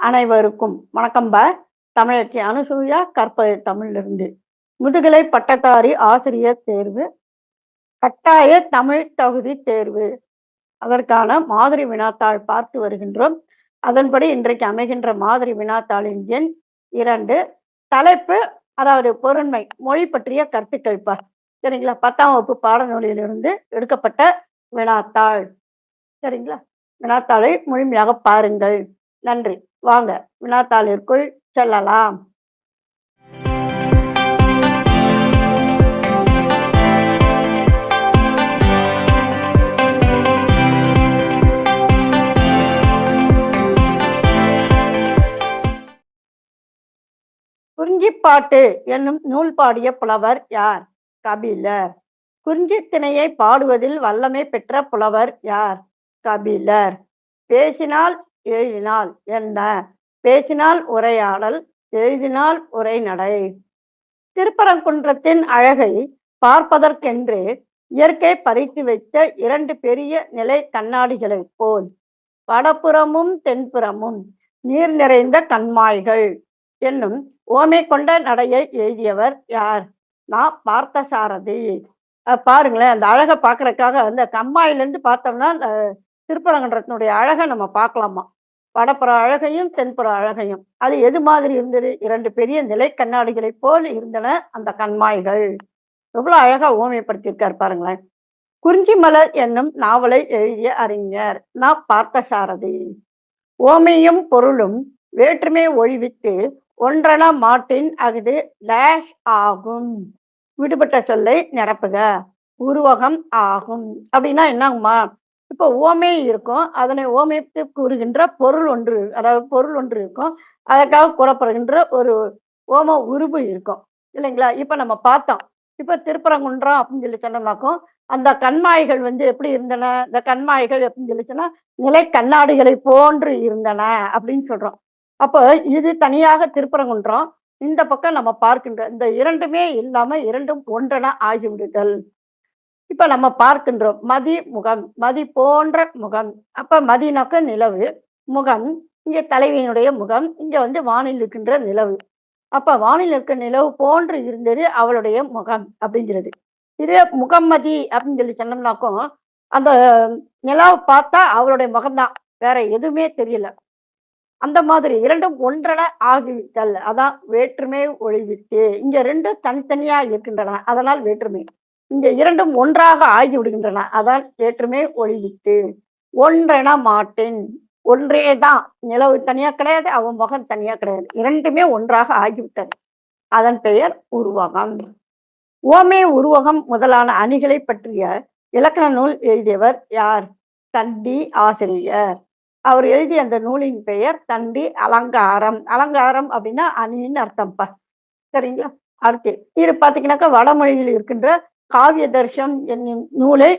அனைவருக்கும் வணக்கம்பா தமிழச்சி அனுசூயா கற்பது தமிழிலிருந்து. முதுகலை பட்டதாரி ஆசிரியர் தேர்வு. கட்டாய தமிழ் தகுதி தேர்வு. அதற்கான மாதிரி வினாத்தாள் பார்த்து வருகின்றோம். அதன்படி இன்றைக்கு அமைகின்ற மாதிரி வினாத்தாளின் எண் இரண்டு. தலைப்பு அதாவது பொருண்மை மொழி பற்றிய கருத்துக்கள் பார் சரிங்களா? பத்தாம் வகுப்பு பாடநூலிலிருந்து எடுக்கப்பட்ட வினாத்தாள். சரிங்களா? வினாத்தாளை முழுமையாக பாருங்கள். நன்றி. வாங்க வினாத்தாளிற்குள் செல்லலாம். குறிஞ்சிப்பாட்டு என்னும் நூல் பாடிய புலவர் யார்? கபிலர். குறிஞ்சித்திணையை பாடுவதில் வல்லமை பெற்ற புலவர் யார்? கபிலர். பேசினால் எழுதினால் என்ன? பேசினால் உரையாடல் எழுதினால் உரைநடை. திருப்பரங்குன்றத்தின் அழகை பார்ப்பதற்கென்று இயற்கை பறித்து வைத்த இரண்டு பெரிய நிலை கண்ணாடிகளைப் போல் வடபுறமும் தென்புறமும் நீர் நிறைந்த கண்மாய்கள் என்னும் ஓமை கொண்ட நடையை எழுதியவர் யார்? நான் பார்த்தசாரதி. அஹ் பாருங்களேன் அந்த அழகை பார்க்கறதுக்காக அந்த கம்மாயிலேருந்து பார்த்தோம்னா திருப்பரங்குன்றத்தினுடைய அழகை நம்ம பார்க்கலாமா? வடப்புற அழகையும் தென்புற அழகையும். அது எது மாதிரி இருந்தது? இரண்டு பெரிய நிலை கண்ணாடிகளைப் போல் இருந்தன அந்த கண்மாய்கள். எவ்வளவு அழகா ஓமையப்படுத்தியிருக்காரு பாருங்களேன். குறிஞ்சி மலர் என்னும் நாவலை எழுதிய அறிஞர் நான் பார்த்த சாரதி ஓமையும் பொருளும் வேற்றுமை ஒழிவித்து ஒன்றன மாட்டின் அஃது லேஷ் ஆகும். விடுபட்ட சொல்லை நிரப்புக. உருவகம் ஆகும். அப்படின்னா என்னங்கம்மா இப்போ ஓமை இருக்கும். அதனை ஓமைத்து கூறுகின்ற பொருள் ஒன்று அதாவது பொருள் ஒன்று இருக்கும். அதற்காக கூறப்படுகின்ற ஒரு ஓம உருபு இருக்கும். இல்லைங்களா? இப்போ நம்ம பார்த்தோம். இப்போ திருப்பரங்குன்றம் அப்படின்னு சொல்லி சொன்னோம்னாக்கும் அந்த கண்மாய்கள் வந்து எப்படி இருந்தன? இந்த கண்மாய்கள் அப்படின்னு சொல்லி சொன்னா நிலை கண்ணாடிகளை போன்று இருந்தன அப்படின்னு சொல்றோம். அப்போ இது தனியாக திருப்பரங்குன்றம். இந்த பக்கம் நம்ம பார்க்கின்ற இந்த இரண்டுமே இல்லாம இரண்டும் ஒன்றென ஆகிவிடுதல். இப்ப நம்ம பார்க்கின்றோம் மதி முகம் மதி போன்ற முகம். அப்ப மதினாக்க நிலவு முகம். இங்க தலைவியினுடைய முகம். இங்க வந்து வானில் இருக்கின்ற நிலவு. அப்ப வானில் இருக்க நிலவு போன்று இருந்தது அவளுடைய முகம் அப்படிங்கிறது. இது முகம்மதி அப்படின்னு சொல்லி சொன்னோம்னாக்கும் அந்த நிலாவை பார்த்தா அவளுடைய முகம்தான். வேற எதுவுமே தெரியல. அந்த மாதிரி இரண்டும் ஒன்றென ஆகிவிட்டல். அதான் வேற்றுமை ஒழிவிட்டு இங்க ரெண்டும் தனித்தனியா இருக்கின்றன. அதனால் வேற்றுமை. இங்க இரண்டும் ஒன்றாக ஆகி விடுகின்றன அதான் ஏற்றுமே ஒழிவிட்டு ஒன்றென மாட்டேன். ஒன்றே தான் நிலவு தனியா கிடையாது அவன் முகம் தனியா கிடையாது. இரண்டுமே ஒன்றாக ஆகிவிட்டது அதன் பெயர் உருவகம். ஓமே உருவகம் முதலான அணிகளை பற்றிய இலக்கண நூல் எழுதியவர் யார்? தண்டி ஆசிரியர். அவர் எழுதிய அந்த நூலின் பெயர் தண்டி அலங்காரம். அலங்காரம் அப்படின்னா அணின்னு அர்த்தம்ப்பா சரிங்களா? அடுத்து இது பார்த்தீங்கன்னாக்கா வடமொழியில் இருக்கின்ற காவிய தர்ஷம் என்னும் நூலை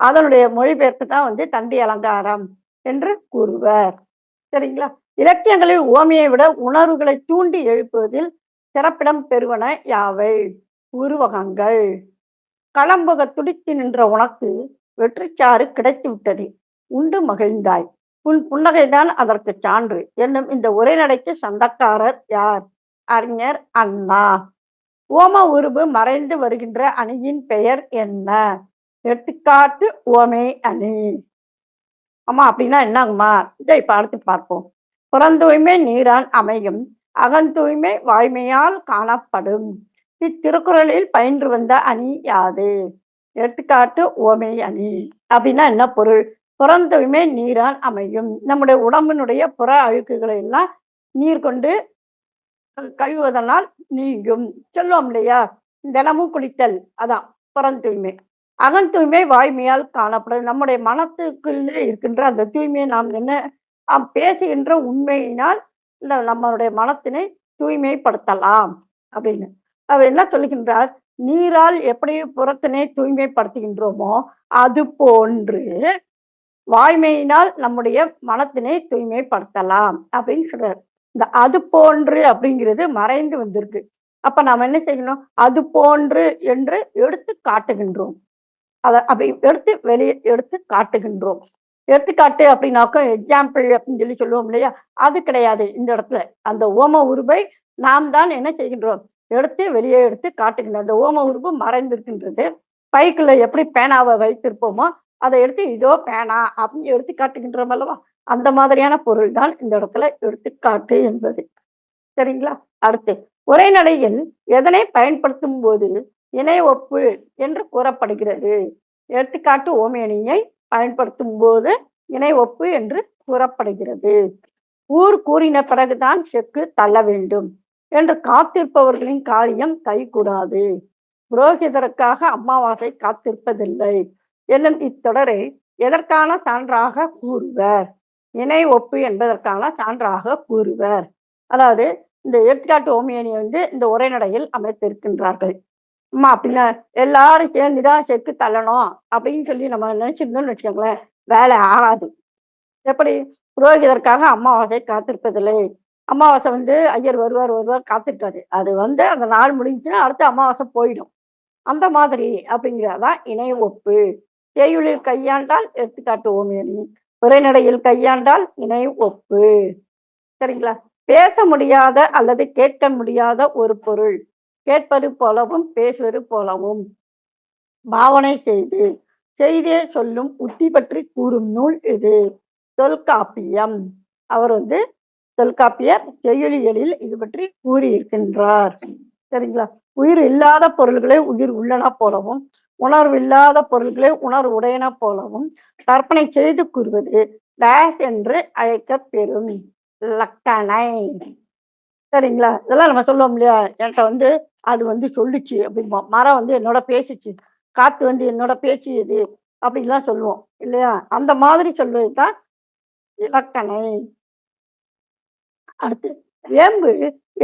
அதனுடைய மொழிபெயர்ப்பு தான் வந்து தந்தி அலங்காரம் என்று கூறுவர். சரிங்களா? இலக்கியங்களில் ஓமையை விட உணர்வுகளை தூண்டி எழுப்புவதில் சிறப்பிடம் பெறுவன யாவை? உருவகங்கள். களம்புக துடித்து நின்ற உனக்கு வெற்றிச்சாறு கிடைத்து விட்டது உண்டு மகிழ்ந்தாய். உன் புன்னகைதான் அதற்கு சான்று. என்னும் இந்த உரைநடைக்கு சொந்தக்காரர் யார்? அறிஞர் அண்ணா. ஓம உருவு மறைந்து வருகின்ற அணியின் பெயர் என்ன? எடுத்துக்காட்டு ஓமை அணி. ஆமா அப்படின்னா என்னங்கம்மா? இதை பார்த்து அடுத்து பார்ப்போம். புறந்தூய்மை நீரான் அமையும் அகந்தூய்மை வாய்மையால் காணப்படும். இத்திருக்குறளில் பயின்று வந்த அணி யாது? எடுத்துக்காட்டு ஓமை அணி. அப்படின்னா என்ன பொருள்? புறந்தூய்மை நீரால் அமையும். நம்முடைய உடம்பினுடைய புற அழுக்குகளை எல்லாம் நீர் கொண்டு கழுவுவதனால் நீங்கும். சொல்லுவோம் இல்லையா? தினமும் குளித்தல் அதான் புறந்தூய்மை அகன் தூய்மை வாய்மையால் காணப்படும். நம்முடைய மனத்துக்குள்ளே இருக்கின்ற அந்த தூய்மையை நாம் என்ன நாம் பேசுகின்ற உண்மையினால் இந்த நம்மளுடைய மனத்தினை தூய்மைப்படுத்தலாம் அப்படின்னு. அவர் என்ன சொல்லுகின்றார்? நீரால் எப்படி புறத்தினை தூய்மைப்படுத்துகின்றோமோ அது போன்று வாய்மையினால் நம்முடைய மனத்தினை தூய்மைப்படுத்தலாம் அப்படின்னு சொல்றார். இந்த அது போன்று அப்படிங்கிறது மறைந்து வந்திருக்கு. அப்ப நாம் என்ன செய்யணும்? அது போன்று என்று எடுத்து காட்டுகின்றோம். அதை அப்படி எடுத்து வெளியே எடுத்து காட்டுகின்றோம். எடுத்துக்காட்டு அப்படின்னாக்கா எக்ஸாம்பிள் அப்படின்னு சொல்லி சொல்லுவோம் இல்லையா? அது கிடையாது. இந்த இடத்துல அந்த ஓம உருவை நாம் தான் என்ன செய்கின்றோம்? எடுத்து வெளியே எடுத்து காட்டுகின்றோம். அந்த ஓம உருவு மறைந்திருக்கின்றது. பைக்குள்ள எப்படி பேனாவை வைத்திருப்போமோ அதை எடுத்து இதோ பேனா அப்படின்னு எடுத்து காட்டுகின்றோம் அல்லவா? அந்த மாதிரியான பொருள் தான் இந்த இடத்துல எடுத்துக்காட்டு என்பது. சரிங்களா? அடுத்து உரைநடையில் எதனை பயன்படுத்தும் போது இணை ஒப்பு என்று கூறப்படுகிறது? எடுத்துக்காட்டு ஓமேனியை பயன்படுத்தும் போது இணை ஒப்பு என்று கூறப்படுகிறது. ஊர் கூறின பிறகுதான் செக்கு தள்ள வேண்டும் என்று காத்திருப்பவர்களின் காரியம் கைகூடாது. புரோகிதருக்காக அமாவாசை காத்திருப்பதில்லை. என்னும் இத்தொடரை எதற்கான சான்றாக கூறுவர்? இணை ஒப்பு என்பதற்கான சான்றாக கூறுவர். அதாவது இந்த எடுத்துக்காட்டு ஓமியனை வந்து இந்த உரைநடையில் அமைத்திருக்கின்றார்கள். அம்மா அப்படின்னா எல்லாரும் சேர்ந்துதான் செக்கு தள்ளணும் அப்படின்னு சொல்லி நம்ம நினைச்சிருந்தோம்னு வச்சுக்கோங்களேன் வேலை ஆகாது. எப்படி? புரோகிதற்காக அமாவாசை காத்திருப்பதில்லை. அமாவாசை வந்து ஐயர் வருவார் வருவார் காத்திருக்காரு. அது வந்து அந்த நாள் முடிஞ்சுன்னா அடுத்து அமாவாசை போயிடும். அந்த மாதிரி அப்படிங்கிறதான் இணை ஒப்பு. செய்யுளில் கையாண்டால் எடுத்துக்காட்டு ஓமியனி. உரைநடையில் கையாண்டால் இணை ஒப்பு. சரிங்களா? பேச முடியாத அல்லது கேட்க முடியாத ஒரு பொருள். கேட்பது போலவும் பேசுவது போலவும். பாவனை செய்து செய்தே சொல்லும் உத்தி பற்றி கூறும் நூல் இது. தொல்காப்பியம். அவர் வந்து தொல்காப்பிய செயலிகளில் இது பற்றி கூறியிருக்கின்றார். சரிங்களா? உயிர் இல்லாத பொருள்களை உயிர் உள்ளன போலவும் உணர்வு இல்லாத பொருள்களை உணர்வு உடையன போலவும் கற்பனை செய்து கூறுவது டேஷ் என்று அழைக்கப்பெறும் லக்கணை சரிங்களா? இதெல்லாம் நம்ம சொல்லுவோம் இல்லையா? என்கிட்ட வந்து அது வந்து சொல்லுச்சு அப்படிம்போம் மரம் வந்து என்னோட பேசிச்சு. காத்து வந்து என்னோட பேசியது அப்படின்லாம் சொல்லுவோம் இல்லையா? அந்த மாதிரி சொல்வது தான் இலக்கணை அடுத்து வேம்பு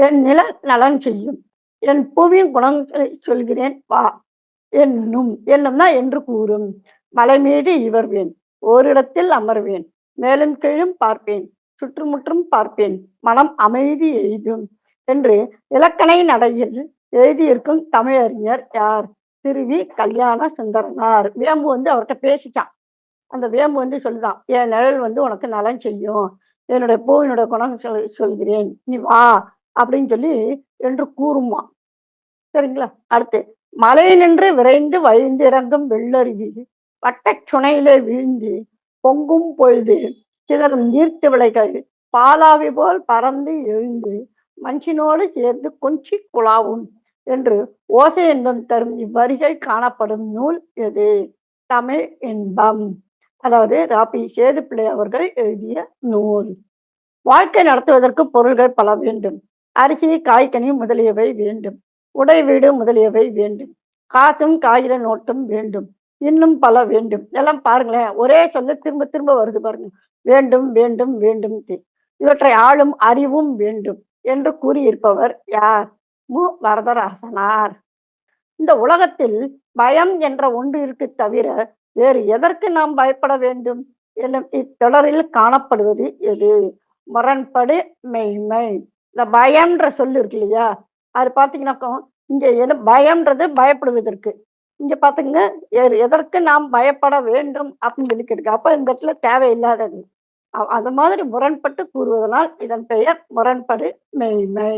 என் நில நலன் செய்யும். என் புவியின் குணங்களை சொல்கிறேன். வா. என்னும் என்னும்னா என்று கூறும். மலை மீது இவர்வேன். ஓரிடத்தில் அமர்வேன். மேலும் கீழும் பார்ப்பேன். சுற்றுமுற்றும் பார்ப்பேன். மனம் அமைதி எய்தும் என்று இலக்கணை நடையில் எழுதியிருக்கும் தமிழறிஞர் யார்? திருவி கல்யாண சுந்தரனார் வேம்பு வந்து அவர்கிட்ட பேசிட்டான் அந்த வேம்பு வந்து சொல்லுதான் என் நிழல் வந்து உனக்கு நலன் செய்யும். என்னுடைய பூவினுடைய குணம் சொல் சொல்கிறேன். நீ வா அப்படின்னு சொல்லி என்று கூறுமா சரிங்களா? அடுத்து மலை நின்று விரைந்து வழிந்திறங்கும் வெள்ளருவி வட்டச் சுனையிலே வீழ்ந்து பொங்கும் பொழுது சிதறும் நீர்த்து விளைகள் பாலாவி போல் பறந்து எழுந்து மஞ்சினோடு சேர்ந்து கொஞ்சி குழாவும் என்று ஓசை என்பம் தரும் இவ்வரிகை காணப்படும் நூல் எது? தமிழ் இன்பம். அதாவது ராபி சேதுப்பிள்ளை அவர்கள் எழுதிய நூல். வாழ்க்கை நடத்துவதற்கு பொருள்கள் பல வேண்டும். அரிசி காய்கனி முதலியவை வேண்டும். உடை வீடு முதலியவை வேண்டும். காசும் காகித நோட்டும் வேண்டும். இன்னும் பல வேண்டும். எல்லாம் பாருங்களேன். ஒரே சொல்ல திரும்ப திரும்ப வருது பாருங்க. வேண்டும் வேண்டும் வேண்டும் இவற்றை ஆளும் அறிவும் வேண்டும் என்று கூறியிருப்பவர் யார்? மு. வரதராசனார். இந்த உலகத்தில் பயம் என்ற ஒன்று இருக்கு தவிர வேறு எதற்கு நாம் பயப்பட வேண்டும்? என்னும் இத்தொடரில் காணப்படுவது எது? முரண்படு மெய்மை. இந்த பயம்ன்ற சொல்லு இருக்கு இல்லையா? அது பார்த்தீங்கன்னாக்கா இங்க என்ன பயம்ன்றது பயப்படுவதற்கு. இங்க பார்த்துங்க எதற்கு நாம் பயப்பட வேண்டும் அப்படின்னு சொல்லி கேட்க அப்போ இந்த இடத்துல தேவையில்லாதது. அது மாதிரி முரண்பட்டு கூறுவதனால் இதன் பெயர் முரண்படு மெய்மை.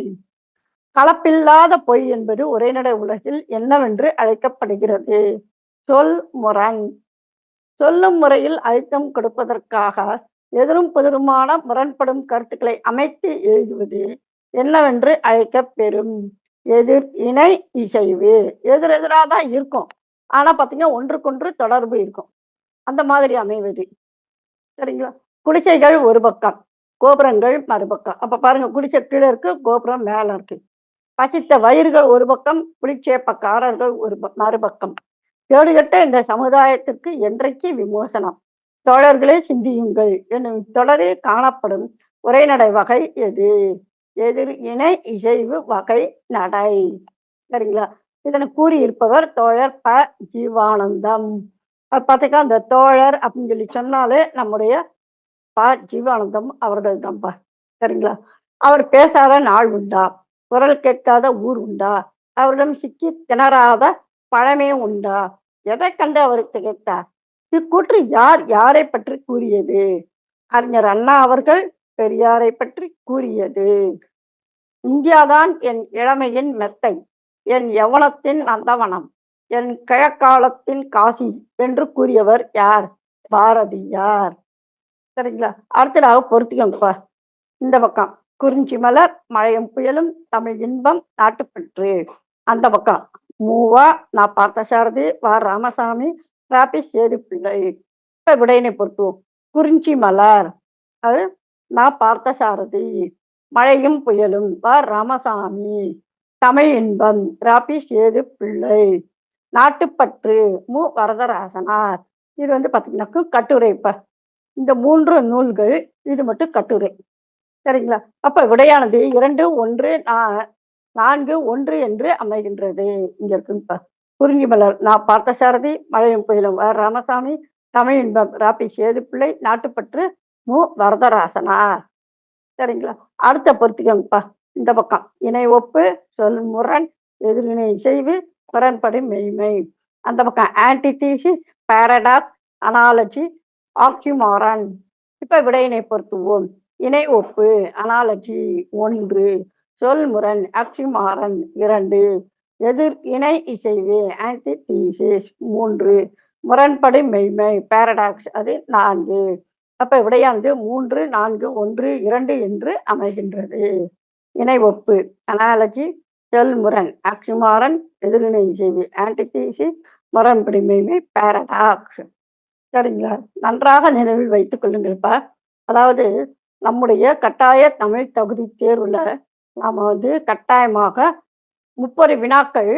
கலப்பில்லாத பொய் என்பது உரைநடை உலகில் என்னவென்று அழைக்கப்படுகிறது. சொல் முரண். சொல்லும் முறையில் அழுத்தம் கொடுப்பதற்காக எதிரும் புதிருமான முரண்படும் கருத்துக்களை அமைத்து எழுதுவது என்னவென்று அழைக்கப்பெறும் எதிர் இணை இசைவு. எதிர் எதிராக தான் இருக்கும். ஆனா பாத்தீங்கன்னா ஒன்றுக்கொன்று தொடர்பு இருக்கும். அந்த மாதிரி அமைவது. சரிங்களா? குடிசைகள் ஒரு பக்கம் கோபுரங்கள் மறுபக்கம். அப்ப பாருங்க குடிசை கீழே இருக்கு கோபுரம் மேல இருக்கு. பசித்த வயிறுகள் ஒரு பக்கம் குளிச்சேப்பக்காரர்கள் ஒரு மறுபக்கம். கேடுகட்ட இந்த சமுதாயத்திற்கு என்றைக்கு விமோசனம்? தோழர்களே சிந்தியுங்கள். என்னும் தொடரில் காணப்படும் உரைநடை வகை எது? எதிர் இணை இசைவு வகை நடை. சரிங்களா? இதனை கூறியிருப்பவர் தோழர் ப. ஜீவானந்தம். அது பார்த்தீங்கன்னா அந்த தோழர் அப்படின்னு சொல்லி சொன்னாலே நம்முடைய ப. ஜீவானந்தம் அவர்கள் தான்ப்பா சரிங்களா? அவர் பேசாத நாள் உண்டா? குரல் கேட்காத ஊர் உண்டா? அவரிடம் சிக்கி திணறாத பழமே உண்டா? எதை கண்டு அவருக்கு கேட்டார் இக்கூற்று யார் யாரை பற்றி கூறியது? அறிஞர் அண்ணா அவர்கள் பெரியாரை பற்றி கூறியது. இந்தியாதான் என் இளமையின் மெத்தை என் யவனத்தின் நந்தவனம் என் கிழக்காலத்தின் காசி என்று கூறியவர் யார்? பாரதியார். சரிங்களா? அடுத்ததாக பொறுத்துக்கோங்கப்பா இந்த பக்கம் குறிஞ்சி மலர் மழையும் புயலும் தமிழ் இன்பம் நாட்டுப்பற்று. அந்த பக்கம் மூவா நான் பார்த்த சாரதி வா ராமசாமி ராபி சேது பிள்ளை இப்ப விடையினை பொறுத்துவோம் குறிஞ்சி மலர் அது நான் பார்த்த சாரதி. மழையும் புயலும் வ ராமசாமி. தமிழ் இன்பம் ராபி சேது பிள்ளை. நாட்டுப்பற்று மு. வரதராசனார். இது வந்து பார்த்தீங்கன்னாக்கு கட்டுரை இப்போ இந்த மூன்று நூல்கள் இது மட்டும் கட்டுரை. சரிங்களா? அப்போ விடையானது இரண்டு ஒன்று நா- நான்கு ஒன்று என்று அமைகின்றது. இங்க இருக்குங்கப்பா குறிஞ்சி மலர். நான் பார்த்த சாரதி மழையும் புயலும் வ. ராமசாமி தமிழ் இன்பம் ராபி சேதுப்பிள்ளை நாட்டுப்பற்று மு. வரதராசனார். சரிங்களா? அடுத்த பொறுத்துக்கோங்கப்பா இந்த பக்கம். இணை ஒப்பு சொல் முரண் எதிர்வினை செய்வு முரண்படு மெய்மை. அந்த பக்கம். ஆன்டிதீசிஸ் பாரடாக்ஸ் அனாலஜி ஆக்சிமாரன் இப்போ விடையினை பொருத்துவோம். இணை ஒப்பு அனாலஜி ஒன்று சொல்முரண் ஆக்சிமாரன் இரண்டு. எதிர் இணை இசைவு ஆன்டிதீசிஸ் மூன்று. முரண்படு மெய்மை பேரடாக்ஸ் அது நான்கு. அப்ப விடையானது மூன்று நான்கு ஒன்று இரண்டு என்று அமைகின்றது. இணை ஒப்பு. அனாலஜி சொல்முரண் ஆக்சிமாரன் எதிரிணை செய்வி ஆன்டிதீசிஸ் முரண்படு மெய்மை பாரடாக்ஸ். சரிங்களா? நன்றாக நினைவில் வைத்துக் கொள்ளுங்கள்ப்பா. அதாவது நம்முடைய கட்டாய தமிழ் தகுதி தேர்வுல நாம வந்து கட்டாயமாக முப்பது வினாக்கள்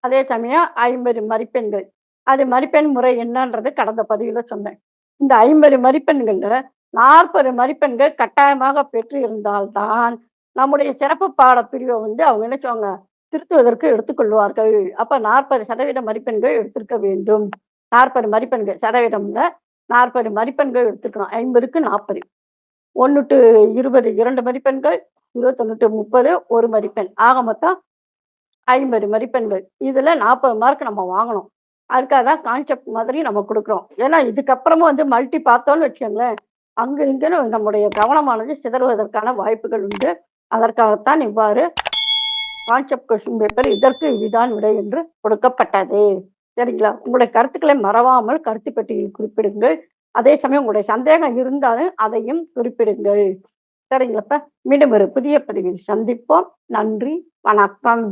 அதே சமயம் ஐம்பது மதிப்பெண்கள். அது மதிப்பெண் முறை என்னன்றது கடந்த பதிவில் சொன்னேன். இந்த ஐம்பது மதிப்பெண்கள்ல நாற்பது மதிப்பெண்கள் கட்டாயமாக பெற்று இருந்தால்தான் நம்முடைய சிறப்பு பாட பிரிவை வந்து அவங்க என்ன திருத்துவதற்கு எடுத்துக்கொள்வார்கள். அப்ப நாற்பது சதவீத மதிப்பெண்கள் எடுத்திருக்க வேண்டும். நாற்பது மதிப்பெண்கள் சதவீதம்ல நாற்பது மதிப்பெண்கள் எடுத்துக்கணும் ஐம்பதுக்கு நாற்பது. ஒன்று டு இருபது இரண்டு மதிப்பெண்கள் இருபத்தொன்னு டு முப்பது ஒரு மதிப்பெண். ஆக மொத்தம் ஐம்பது மதிப்பெண்கள். இதுல நாற்பது மார்க் நம்ம வாங்கணும். அதுக்காக தான் கான்செப்ட் மாதிரி நம்ம கொடுக்குறோம். ஏன்னா இதுக்கப்புறமா வந்து மல்டி பார்த்தோம்னு வச்சுக்கோங்களேன் அங்கு இங்கேன்னு நம்முடைய கவனமானது சிதறுவதற்கான வாய்ப்புகள் உண்டு. அதற்காகத்தான் இவ்வாறு கான்செப்ட் கொஸ்டின் பேப்பர் இதற்கு இதுதான் விடை என்று கொடுக்கப்பட்டது. சரிங்களா? உங்களுடைய கருத்துக்களை மறவாமல் கருத்து பெட்டியில் குறிப்பிடுங்கள். அதே சமயம் உங்களுடைய சந்தேகம் இருந்தாலும் அதையும் குறிப்பிடுங்கள். சரிங்களாப்ப மீண்டும் ஒரு புதிய பதிவில் சந்திப்போம். நன்றி. வணக்கம்.